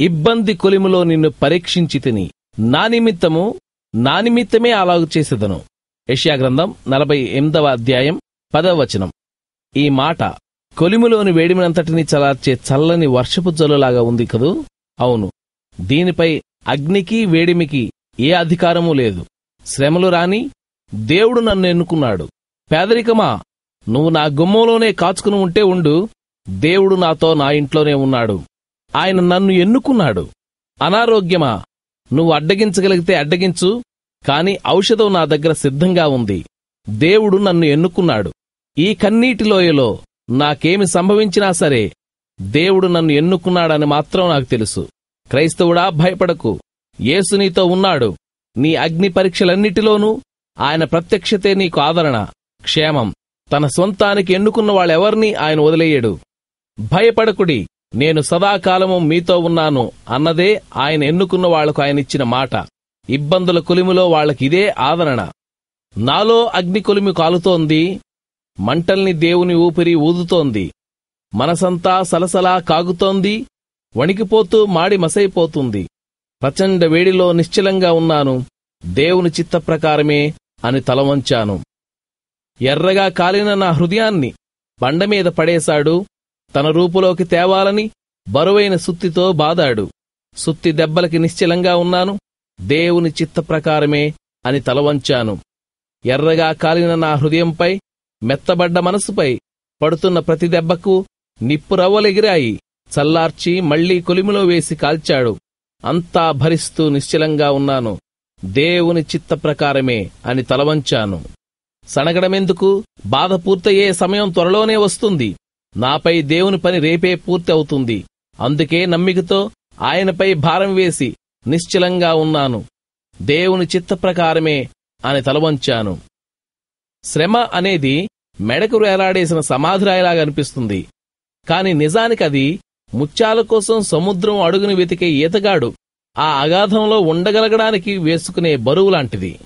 ఇబ్బంది కొలిములో నిన్ను పరీక్షించి తిని నా నిమిత్తము నా నిమిత్తమే అలాగు చేసేదను. యష్యాగ్రంథం నలభై ఎనిమిదవ అధ్యాయం పదవ వచనం. ఈ మాట కొలిములోని వేడిమినంతటిని చలార్చే చల్లని వర్షపు జల్లులాగా ఉంది కదూ? అవును. దీనిపై అగ్నికి వేడిమికి ఏ అధికారమూ లేదు. శ్రమలు రాని దేవుడు నన్ను ఎన్నుకున్నాడు. పేదరికమా? నువ్వు నా గుమ్మంలోనే కాచుకుని ఉంటే ఉండు. దేవుడు నాతో నా ఇంట్లోనే ఉన్నాడు. ఆయన నన్ను ఎన్నుకున్నాడు. అనారోగ్యమా? నువ్వు అడ్డగించగలిగితే అడ్డగించు కాని ఔషధం నా దగ్గర సిద్ధంగా ఉంది. దేవుడు నన్ను ఎన్నుకున్నాడు. ఈ కన్నీటి లోయలో నాకేమి సంభవించినా సరే దేవుడు నన్ను ఎన్నుకున్నాడని మాత్రం నాకు తెలుసు. క్రైస్తవుడా భయపడకు. యేసు నీతో ఉన్నాడు. నీ అగ్ని పరీక్షలన్నిటిలోనూ ఆయన ప్రత్యక్షతే నీకు ఆదరణ క్షేమం. తన సొంతానికి ఎన్నుకున్న వాళ్ళెవర్నీ ఆయన వదిలేయడు. భయపడకుడి. నేను సదాకాలము మీతో ఉన్నాను అన్నదే ఆయన ఎన్నుకున్న వాళ్ళకు ఆయన ఇచ్చిన మాట. ఇబ్బందుల కొలిమిలో వాళ్ళకిదే ఆదరణ. నాలో అగ్ని కొలిమి కాలుతోంది. మంటల్ని దేవుని ఊపిరి ఊదుతోంది. మనసంతా సలసలా కాగుతోంది. వణికిపోతూ మాడి మసైపోతుంది. ప్రచండ వేడిలో నిశ్చలంగా ఉన్నాను. దేవుని చిత్త ప్రకారమే అని తలవంచాను ఎర్రగా కాలిన నా హృదయాన్ని బండమీద పడేశాడు. తన రూపులోకి తేవాలని బరువైన సుత్తితో బాదాడు. సుత్తి దెబ్బలకి నిశ్చలంగా ఉన్నాను దేవుని చిత్త ప్రకారమే అని తలవంచాను. ఎర్రగా కాలిన నా హృదయంపై మెత్తబడ్డ మనసుపై పడుతున్న ప్రతి దెబ్బకు నిప్పు రవ్వలెగిరాయి చల్లార్చి మళ్ళీ కొలిమిలో వేసి కాల్చాడు. అంతా భరిస్తూ నిశ్చలంగా ఉన్నాను దేవుని చిత్త ప్రకారమే అని తలవంచాను. సనగడమెందుకు బాధ పూర్తయ్యే సమయం త్వరలోనే వస్తుంది. నాపై దేవుని పని రేపే పూర్తి అవుతుంది. అందుకే నమ్మికతో ఆయనపై భారం వేసి నిశ్చలంగా ఉన్నాను. దేవుని చిత్త ప్రకారమే అని తలవంచాను. శ్రమ అనేది మెడకు వేలాడేసిన సమాధిరాయిలాగా అనిపిస్తుంది. కాని నిజానికది ముత్యాల కోసం సముద్రం అడుగును వెతికే ఈతగాడు ఆ అగాధంలో ఉండగలగడానికి వేసుకునే బరువు లాంటిది.